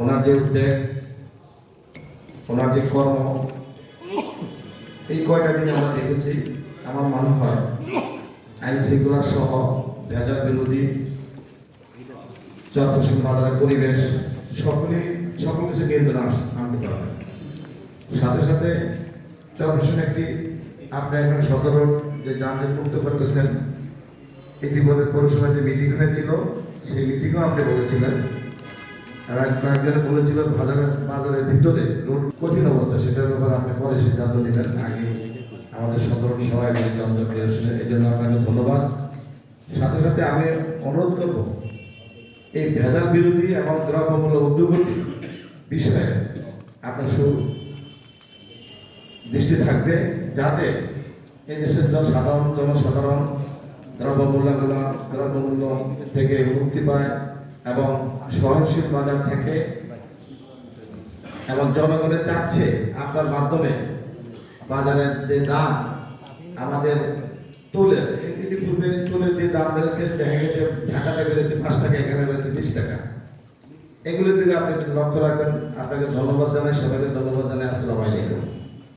ওনার যে উদ্যোগ, ওনার যে কর্ম, এই কয়টা দিন আমরা দেখেছি, আমার মনে হয় আইন শৃঙ্খলা সহ ভেজাল বিরোধী চরপোষণ বাজারের পরিবেশ সকলেই সকল কিছু নিয়ন্ত্রণ আনতে পারবে। সাথে সাথে চরপোষণ একটি আপনি এখন সদর যে যানজট মুক্ত করতেছেন ইতিমধ্যে পৌরসভায় যে মিটিং হয়েছিল, সেই মিটিংও আপনি বলেছিলেন। কয়েকজন বলেছিল বাজারের বাজারের ভিতরে রোড কঠিন অবস্থা, সেটার ব্যাপারে আপনি পরে সিদ্ধান্ত নেবেন। আগে আমাদের সদর সবাই মিলে যন্ত্র নিরসনের এই জন্য আপনাকে ধন্যবাদ। সাথে সাথে আমি অনুরোধ করব, এই ভেজাল বিরোধী এবং দ্রব্যমূল্য উদ্যোগতি বিষয়ে আপনার সু দৃষ্টি থাকবে, যাতে এই দেশের সাধারণ জনসাধারণ দ্রব্যমূল্যগুলো দ্রব্যমূল্য থেকে মুক্তি পায়। এবং সহনশীল বাজার থেকে এবং জনগণের চাচ্ছে আপনার মাধ্যমে বাজারের যে দাম আমাদের তোলের ইতিপূর্বে তোলের যে দাম বেড়েছে, দেখা গেছে ঢাকাতে বেড়েছে পাঁচ টাকা, এখানে বেড়েছে বিশ টাকা। এগুলোর দিকে আপনি একটু লক্ষ্য রাখবেন। আপনাকে ধন্যবাদ জানাই, সবাইকে ধন্যবাদ জানাই। আসসালামু আলাইকুম।